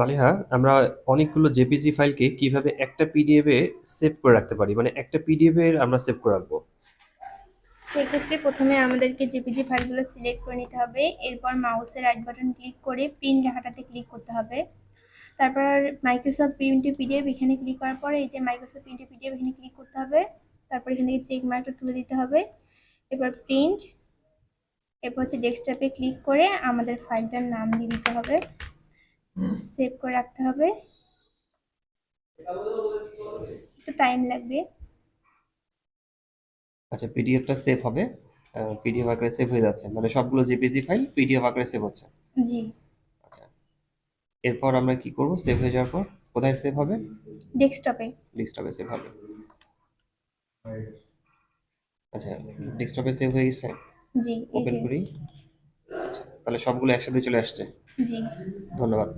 মালিহা, আমরা অনেকগুলো জেপিজি ফাইলকে কীভাবে একটা পিডিএফ এ সেভ করে রাখতে পারি? মানে একটা পিডিএফ এর আমরা সেভ করে রাখব। সেক্ষেত্রে প্রথমে আমাদেরকে জেপিজি ফাইলগুলো সিলেক্ট করে নিতে হবে। এরপর মাউসের রাইট বাটন ক্লিক করে প্রিন্ট লেখাটাতে ক্লিক করতে হবে। তারপর মাইক্রোসফট প্রিন্টে পিডিএফ এখানে ক্লিক করার পরে এই যে মাইক্রোসফট প্রিন্টে পিডিএফ এখানে ক্লিক করতে হবে। তারপর এখান থেকে চেক মার্কটা তুলে দিতে হবে। এবার প্রিন্ট এরপর হচ্ছে ডেস্কটপে ক্লিক করে আমাদের ফাইলটার নাম দিয়ে দিতে হবে। সেভ করে রাখতে হবে। একটু টাইম লাগবে। আচ্ছা পিডিএফটা সেভ হবে। পিডিএফ আকারে সেভ হয়ে যাচ্ছে। মানে সবগুলো জেপিজি ফাইল পিডিএফ আকারে সেভ হচ্ছে। জি। আচ্ছা। এরপর আমরা কি করব? সেভ হয়ে যাওয়ার পর কোথায় সেভ হবে? ডেস্কটপে। ডেস্কটপে সেভ হবে। আচ্ছা ডেস্কটপে সেভ হয়ে গেছে? জি ওপেন করি। আচ্ছা তাহলে সবগুলো একসাথে চলে আসছে। জি। ধন্যবাদ।